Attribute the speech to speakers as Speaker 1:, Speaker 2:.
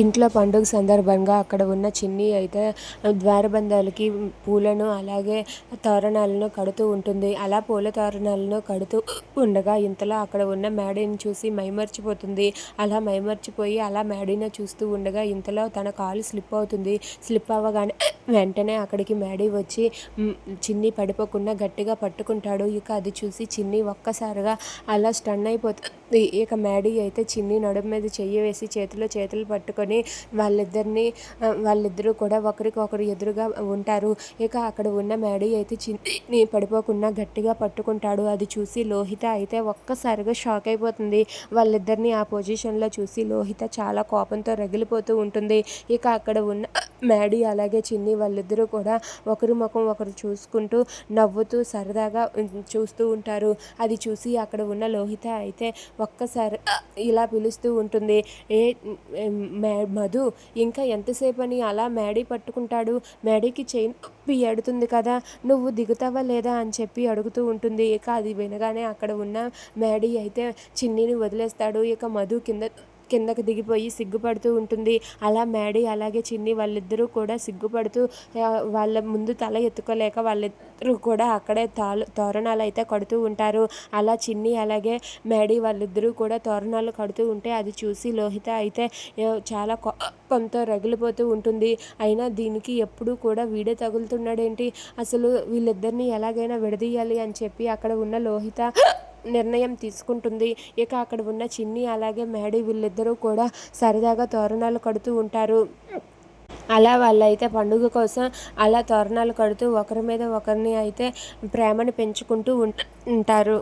Speaker 1: ఇంట్లో పండుగ సందర్భంగా అక్కడ ఉన్న చిన్ని అయితే ద్వారబంధాలకి పూలను అలాగే తోరణాలను కడుతూ ఉంటుంది. అలా పూల తోరణాలను కడుతూ ఉండగా ఇంతలో అక్కడ ఉన్న మేడని చూసి మైమర్చిపోతుంది. అలా మైమర్చిపోయి అలా మేడని చూస్తూ ఉండగా ఇంతలో తన కాలు స్లిప్ అవుతుంది. స్లిప్ అవ్వగానే వెంటనే అక్కడికి మేడీ వచ్చి చిన్ని పడిపోకుండా గట్టిగా పట్టుకుంటాడు. ఇక అది చూసి చిన్ని ఒక్కసారిగా అలా స్టన్ అయిపోతుంది. ఇక మేడీ అయితే చిన్ని నడుము మీద చెయ్యి వేసి చేతిలో చేతులు పెట్టుకొని వాళ్ళిద్దరిని వాళ్ళిద్దరూ కూడా ఒకరికొకరు ఎదురుగా ఉంటారు. ఇక అక్కడ ఉన్న మేడీ అయితే చిన్ని పడిపోకుండా గట్టిగా పట్టుకుంటాడు. అది చూసి లోహిత అయితే ఒక్కసారిగా షాక్ అయిపోతుంది. వాళ్ళిద్దరిని ఆ పొజిషన్లో చూసి లోహిత చాలా కోపంతో రగిలిపోతూ ఉంటుంది. ఇక అక్కడ ఉన్న మేడీ అలాగే చిన్ని వాళ్ళిద్దరూ కూడా ఒకరి ముఖం ఒకరు చూసుకుంటూ నవ్వుతూ సరదాగా చూస్తూ ఉంటారు. అది చూసి అక్కడ ఉన్న లోహిత అయితే ఒక్కసారి ఇలా పిలుస్తూ ఉంటుంది. ఏ మే- మధు ఇంకా ఎంతసేపు అని అలా మేడీ పట్టుకుంటాడు? మేడీకి చైన్ ఎడుతుంది కదా నువ్వు దిగుతావా లేదా అని చెప్పి అడుగుతూ ఉంటుంది. ఇక అది వినగానే అక్కడ ఉన్న మేడీ అయితే చిన్నిని వదిలేస్తాడు. ఇక మధు కింద కిందకు దిగిపోయి సిగ్గుపడుతూ ఉంటుంది. అలా మేడీ అలాగే చిన్ని వాళ్ళిద్దరూ కూడా సిగ్గుపడుతూ వాళ్ళ ముందు తల ఎత్తుకోలేక వాళ్ళిద్దరూ కూడా అక్కడే తాలు తోరణాలు అయితే కడుతూ ఉంటారు. అలా చిన్ని అలాగే మేడీ వాళ్ళిద్దరూ కూడా తోరణాలు కడుతూ ఉంటే అది చూసి లోహిత అయితే చాలా కోపంతో రగిలిపోతూ ఉంటుంది. అయినా దీనికి ఎప్పుడూ కూడా వీడే తగులుతున్నాడేంటి? అసలు వీళ్ళిద్దరిని ఎలాగైనా విడదీయాలి అని చెప్పి అక్కడ ఉన్న లోహిత నిర్ణయం తీసుకుంటుంది. ఇక అక్కడ ఉన్న చిన్ని అలాగే మేడీ వీళ్ళిద్దరూ కూడా సరదాగా తోరణాలు కడుతూ ఉంటారు. అలా వాళ్ళైతే పండుగ కోసం అలా తోరణాలు కడుతూ ఒకరి మీద ఒకరిని అయితే ప్రేమను పెంచుకుంటూ ఉంటారు.